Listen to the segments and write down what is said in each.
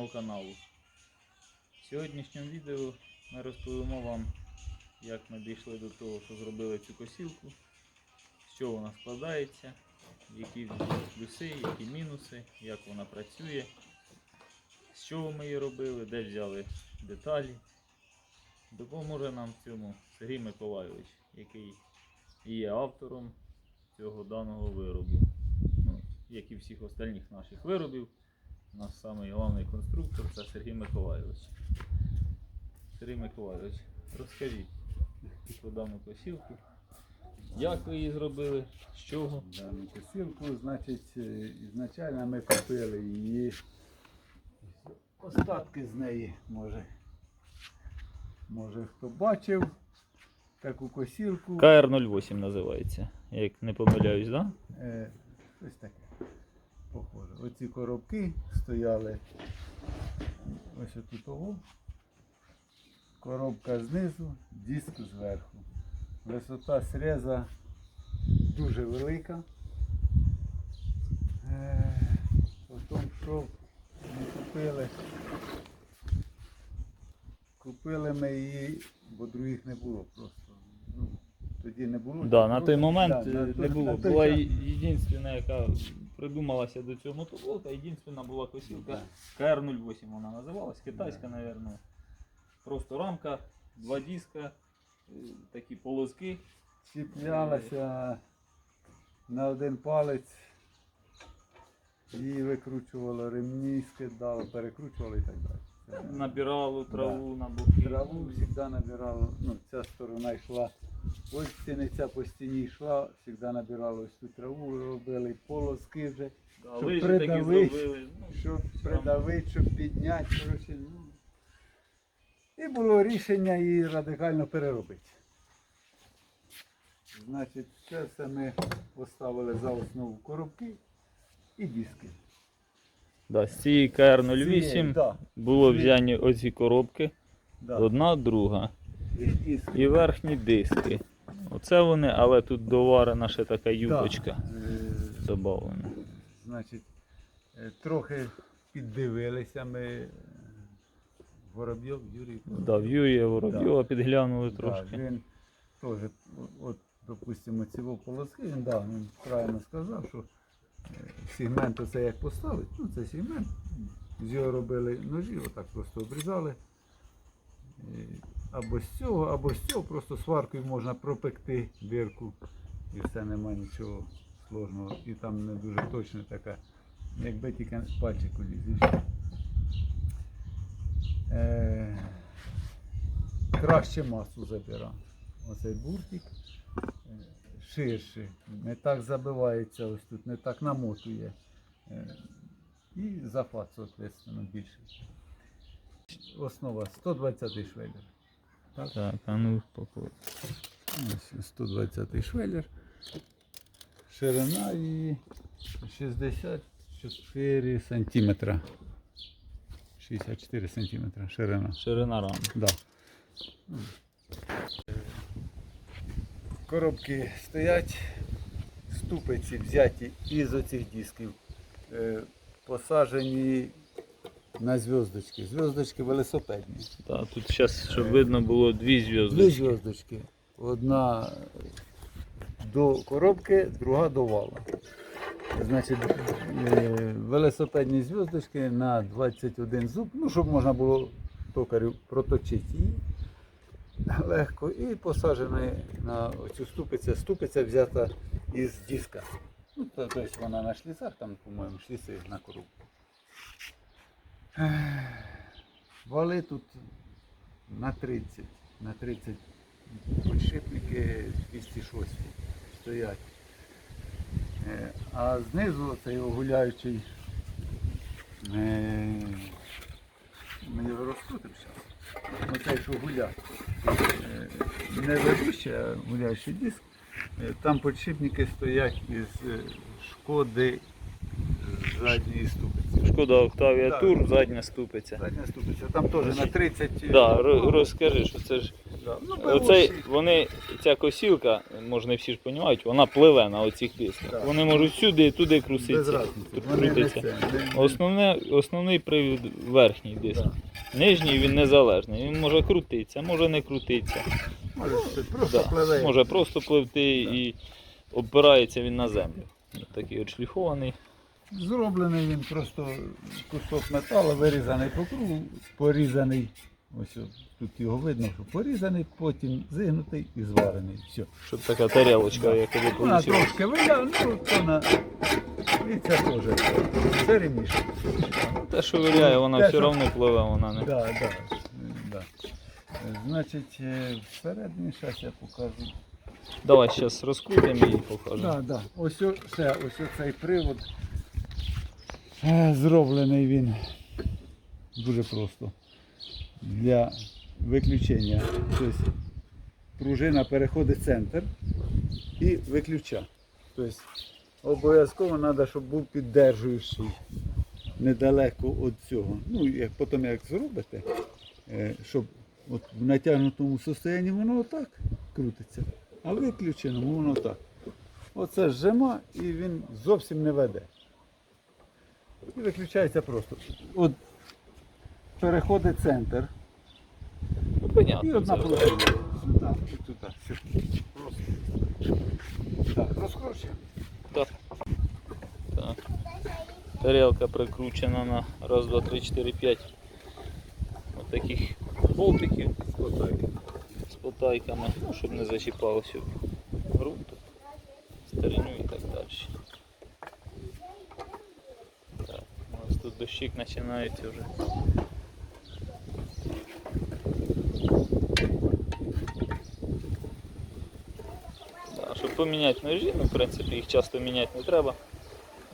мого каналу. В сьогоднішньому відео ми розповімо вам, як ми дійшли до того, що зробили цю косілку, з чого вона складається, які плюси, які мінуси, як вона працює, з чого ми її робили, де взяли деталі. Допоможе нам в цьому Сергій Миколайович, який є автором цього даного виробу. Ну, як і всіх остальних наших виробів, у нас самий головний конструктор це Сергій Миколайович. Сергій Миколайович, розкажіть про дану косілку. Як ви її зробили? З чого? Дану косілку, значить, е, ізначально ми купили її. Остатки з неї, може. Може хто бачив таку косілку. КР-08 називається, як не помиляюсь, так? Да? Е, Щось таке. Похоже. Оці коробки стояли ось отут того. Коробка знизу, диск зверху. Висота среза дуже велика. Е, Потім що ми купили. Купили ми її, бо других не було просто. Ну, тоді не було. Да, на той момент Да, е, на не той- було. на той Була час. єдина, яка придумалася до цього мотоблока, єдина була косілка КР-08 вона називалась, китайська, мабуть. Просто рамка, два диска, е, такі полоски. чіплялася на один палець, її викручувало, ремні скидало, перекручувало і так далі. Набирало Да. траву на боки. Траву завжди набирало, ну, ця сторона йшла. Ось стіниця по стіні йшла, завжди набирало ось цю траву, робили полоски вже, Да, щоб лижі такі придавить. зробили. Ну, щоб там придавити, щоб підняти. Коротше, ну. І було рішення її радикально переробити. Значить, це все ми поставили за основу коробки і диски. Да, з цієї Цієї, КР-08 да, було взяні оці коробки, да. одна, друга. І верхні диски. Оце вони, але тут доварена ще така юбочка. Е, забавлена. Значить, е, трохи піддивилися ми. е, Воробйов Юрій. Да, в Юрія Воробйова підглянули Да, трошки. він теж, от, допустимо, ці полоски, він, да, він правильно сказав, що сегмент оце як поставить, ну це сегмент. З його робили ножі, отак просто обрізали. Або з цього, або з цього, просто сваркою можна пропекти дирку. І все нема нічого сложного. І там не дуже точно така, якби тільки пальчик уліз. Е, краще масу забирав. Оцей буртик е, ширше, не так забивається ось тут, не так намотує. Е, І захват, соответственно, більший. Основа 120 швеллер. Так? Так, а ну попробуй. Ось 120 швеллер. Ширина і 64 сантиметра. 64 сантиметра ширина. Ширина рами. Да. Коробки стоять, ступиці взяті із оцих дисків, е, посаджені на зв'язочки. Зв'язочки велосипедні. Так, тут зараз, щоб видно було дві Дві зв'язки. зв'язочки. Одна до коробки, друга до вала. Значить, е, велосипедні зв'язочки на 21 зуб, ну, щоб можна було токарю проточити її легко. І посаджена на цю ступицю. Ступиця взята із диска. Ну, то, тобто вона на шліцах, там, по-моєму, шліци на коробку. Вали тут на 30, на 30 підшипники 206 стоять. Е, А знизу цей гуляючий е, ми його розкрутимо зараз. Оцей, що гуляє. Е, Не ведучий, а гуляючий диск. Там підшипники стоять із шкоди задньої ступиці. Шкода Октавія Так. Тур, задня ступиця. Задня ступиця. Там теж на 30. Да, ро- розкажи, що це ж Да. Ну, Оцей, вони, ця косілка, може не всі ж розуміють, вона пливе на оцих дисках. Так. Вони можуть сюди і туди Без крутитися. разниці. Вони не крутиться. це, не- не- Основне, основний привід верхній диск. Да. Нижній він незалежний. Він може крутитися, може не крутитися. Може, це просто Да. пливе. Може просто пливти Да. і опирається він на землю. Такий от шліфований. Зроблений він просто кусок металу, вирізаний по кругу, порізаний. Ось тут його видно, що порізаний, потім зигнутий і зварений. Все. Щоб така тарілочка, як тобі Вона трошки виля, ну то на. І це теж. Це реміш. Те, що виляє, вона Те, все що- одно пливе, вона не. Да, да, да. Значить, е, всередині зараз я покажу. Давай зараз розкрутимо і покажемо. Да, да. Ось о- все, ось цей привод. Е, Зроблений він дуже просто. Для виключення. Тобто пружина переходить центр і виключа. Тобто обов'язково треба, щоб був піддержуючий недалеко від цього. Ну, як, потім як зробите, е, щоб от в натягнутому состоянні воно отак крутиться, а виключеному воно так. Оце зжима і він зовсім не веде. І виключається просто. От переходить центр Ну, і понятно. одна це. пружина. Сюди і туди. Сюди. Просто. Так, розкручуємо. Так. Так. Тарелка прикручена на раз, два, три, чотири, п'ять. Ось таких болтиків з потайками, ну, щоб не зачіпалося ґрунту, старину і так далі. Так, у нас тут дощик починається вже. Да, щоб поміняти ножі, ну, в принципі, їх часто міняти не треба.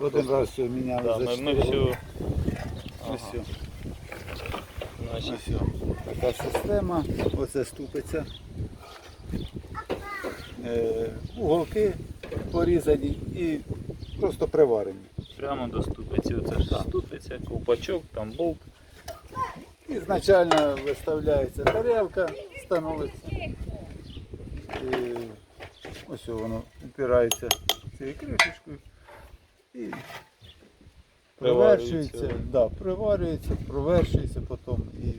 Один раз все міняли Да, за ми, ми всю, ага, все. значить, Ось все. Така система. Оце ступиця. Е, уголки порізані і просто приварені. Прямо до ступиці. Оце ж ступиця, ковпачок, там болт. Ізначально виставляється тарелка, становиться. І ось воно упирається цією кришечкою і Приварюється. привершується, да, приварюється, провершується потім і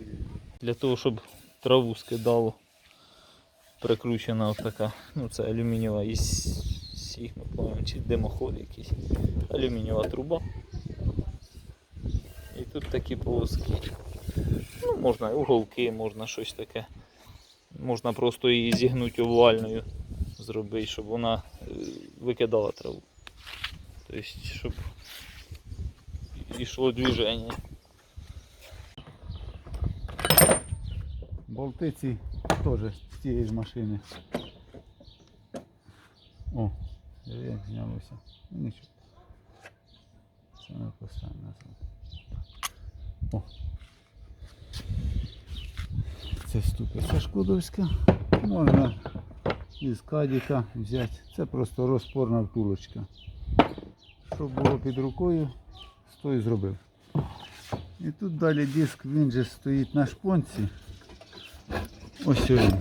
Для того, щоб траву скидало, прикручена ось така, ну це алюмінієва із сігма, по-моєму, чи димоход якийсь. Алюмінієва труба. І тут такі полоски. Ну, можна уголки, можна щось таке. Можна просто її зігнути овальною, зробити, щоб вона е, викидала траву. Тобто, щоб йшло движення. болти ці теж з цієї ж машини. О, знялося. Ну, Нічого. Це не поставимо. О. Це ступиця шкодовська. Можна із кадіка взяти. Це просто розпорна втулочка. Щоб було під рукою, стой зробив. І тут далі диск, він же стоїть на шпонці. Ось він.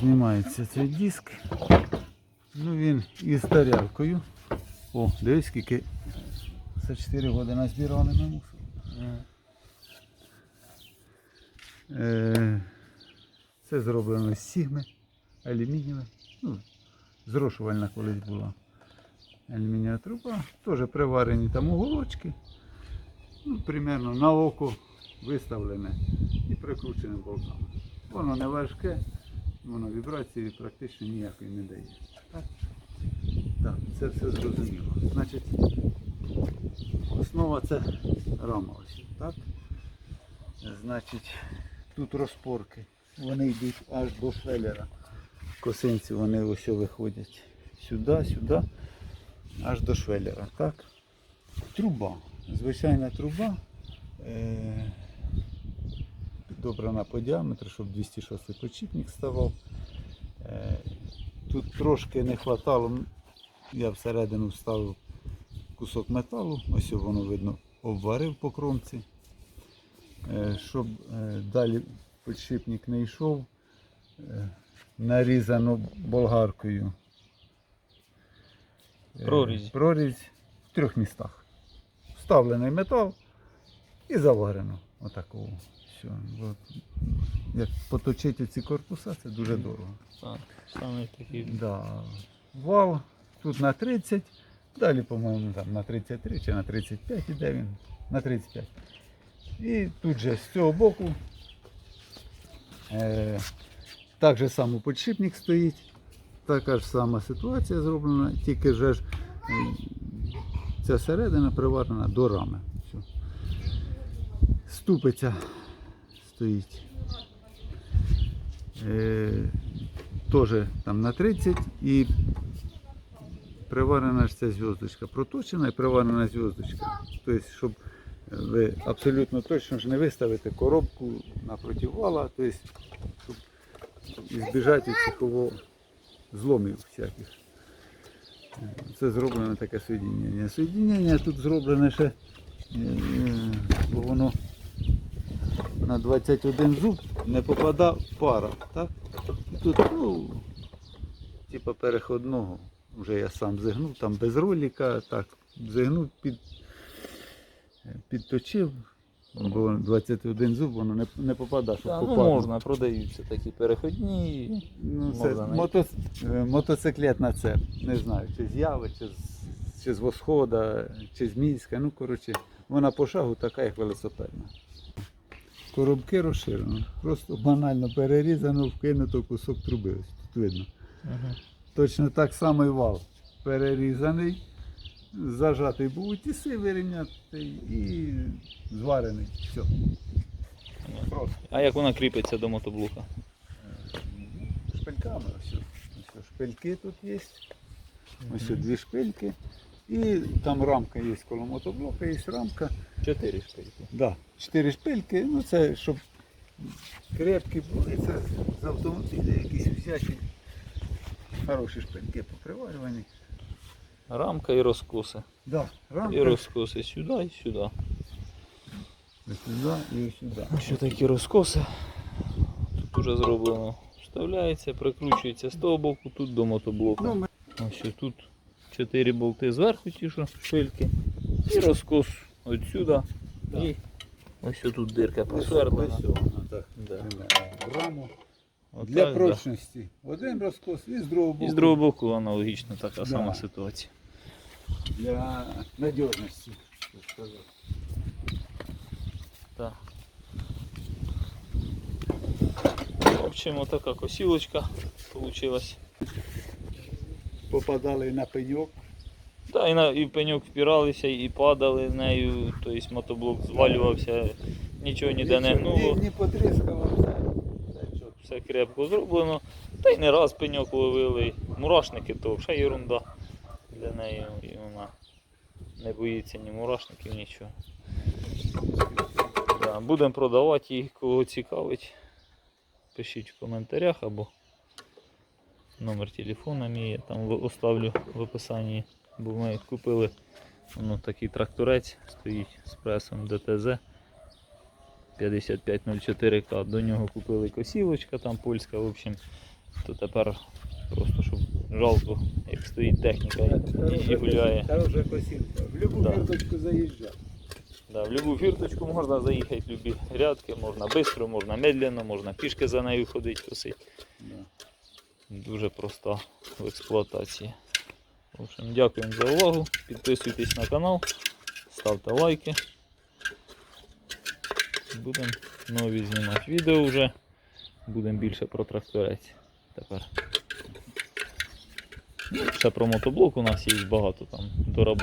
Знімається цей диск. Ну він із тарілкою. О, дивись, скільки. Це 4 роки назбирали на мусор. Е, Це зроблено з сігми, алюмінієве. Ну, зрошувальна колись була. Алюмінієва труба. Теж приварені там уголочки. Ну, примерно на око виставлене і прикручене болтами. Воно не важке, воно вібрації практично ніякої не дає. Так, це все зрозуміло. Значить, основа це рама ось. Так? Значить, тут розпорки. Вони йдуть аж до швелера. Косинці вони ось виходять сюди, сюди, аж до швелера. Так? Труба. Звичайна труба. Е- підобрана по діаметру, щоб 206 почіпник ставав. Е, Тут трошки не вистачало, я всередину вставив кусок металу, ось воно видно, обварив по кромці, Е, щоб е, далі підшипник не йшов. Е, Нарізано болгаркою. Прорізь. Прорізь в трьох містах. Вставлений метал і заварено. Отакого. Все. Як поточити ці корпуса, це дуже дорого. Так, саме такий. Да. Вал тут на 30, далі, по-моєму, там на 33 чи на 35 іде він. На 35. І тут же з цього боку е, так же само підшипник стоїть. Така ж сама ситуація зроблена, тільки вже ж е, ця середина приварена до рами. Все. Ступиця стоїть. Е, теж там на 30 і приварена ж ця зв'язочка проточена і приварена зв'язочка. Тобто, щоб ви абсолютно точно ж не виставите коробку напроти вала, тобто, щоб збіжати цих зломів всяких. Це зроблене таке соєдінення. Соєдінення тут зроблене ще, е, бо воно на 21 зуб не попадав пара. Так? І Тут, ну, типа переходного, вже я сам зигнув, там без роліка, так, зигнув, під, підточив, бо 21 зуб, воно не, не попадає, щоб Так, ну можна, продаються такі переходні. Ну, це можна мото, е, мотоциклетна це, не знаю, чи з Яви, чи з, чи з Восхода, чи з Мінська. Ну, коротше, вона по шагу така, як велосипедна. Коробки розширено. Просто банально перерізано, вкинуто кусок труби. Ось тут видно. Угу. Точно так само і вал. Перерізаний, зажатий був у тіси, вирівнятий і зварений. Все. Просто. А як вона кріпиться до мотоблока? шпильками. Ось, ось шпильки тут є. Ось дві шпильки. І там рамка є коло мотоблока, є рамка. Чотири штуки. Да, чотири шпильки, ну це щоб крепкі були, це з автомобіля якісь взяті. Хороші шпильки поприварювані. Рамка і розкоси. Да, рамка. І розкоси сюди і сюди. Ось сюди і сюди. Ось такі розкоси. Тут уже зроблено. Вставляється, прикручується з того боку, тут до мотоблока. Ну, Ось тут чотири болти зверху, ті що шпильки. І розкос отсюди. Да. І ось тут дирка просверлена. Так. Да. Раму. Отак, Для да. прочності. Один розкос і з другого боку. І з другого боку аналогічно така Да. сама ситуація. Для надіжності. так сказати. Так. В общем, отака косілочка вийшла. Попадали на пеньок. Та і, на, і в пеньок впиралися, і падали з нею, тобто мотоблок звалювався, нічого ніде не гнуло, Ні, ні потріскало все. Крепко зроблено. Та й не раз пеньок ловили. Мурашники то взагалі ерунда для неї. І вона не боїться ні мурашників, нічого. Да, будемо продавати їх, кого цікавить. Пишіть в коментарях або номер телефона мій, я там оставлю в описанні. Бо ми купили ну, такий тракторець, стоїть з пресом ДТЗ 5504К. До нього купили косілочка там польська, в общем, то тепер просто щоб жалко, як стоїть техніка і, і гуляє. Хороша косілка. В любу Да. фірточку заїжджає. Да, в любу фірточку можна заїхати, в любі грядки, можна швидко, можна медленно, можна пішки за нею ходити, косити. Да. Дуже проста в експлуатації. В общем, дякуємо за увагу. Підписуйтесь на канал, ставте лайки. Будемо нові знімати відео вже. Будемо більше про тракторець тепер. Ну, Ще про мотоблок у нас є багато там до роботи.